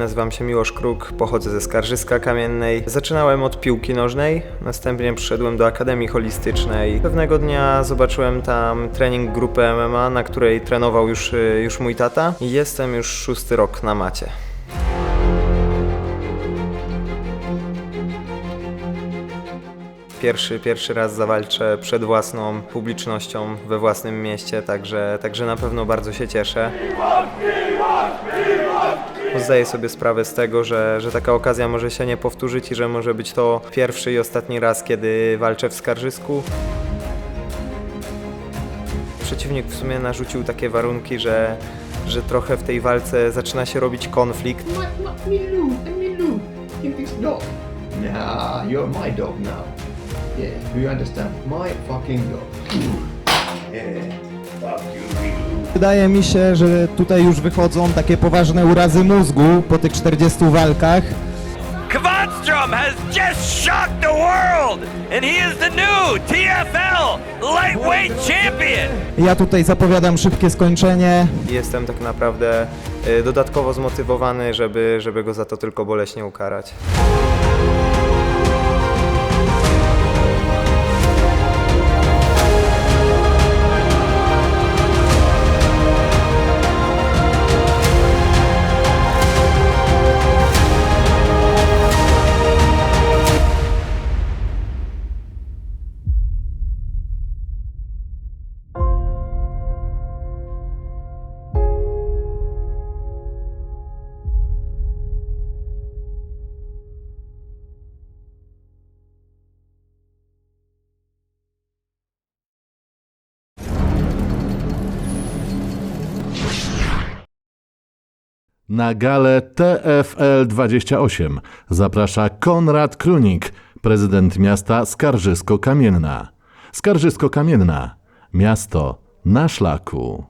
nazywam się Miłosz Kruk, pochodzę ze Skarżyska Kamiennej. Zaczynałem od piłki nożnej, następnie przyszedłem do Akademii Holistycznej. Pewnego dnia zobaczyłem tam trening grupy MMA, na której trenował już, y, już mój tata i jestem już szósty rok na macie. Pierwszy, pierwszy raz zawalczę przed własną publicznością we własnym mieście, także, także na pewno bardzo się cieszę. Zdaję sobie sprawę z tego, że, że taka okazja może się nie powtórzyć i że może być to pierwszy i ostatni raz, kiedy walczę w Skarżysku. Przeciwnik w sumie narzucił takie warunki, że, że trochę w tej walce zaczyna się robić konflikt. Let, let me loot, let me loot. Give this dog. Nah, you're my dog now. Yeah, do you understand? My fucking dog. Yeah. Fuck you. Wydaje mi się, że tutaj już wychodzą takie poważne urazy mózgu po tych 40 walkach. Kvatstrom has just shocked the world, and he is the new TFL lightweight champion. Ja tutaj zapowiadam szybkie skończenie. I Jestem tak naprawdę y, dodatkowo zmotywowany, żeby, żeby go za to tylko boleśnie ukarać. Na galę TFL 28 zaprasza Konrad Klunik, prezydent miasta Skarżysko-Kamienna. Skarżysko-Kamienna, miasto na szlaku.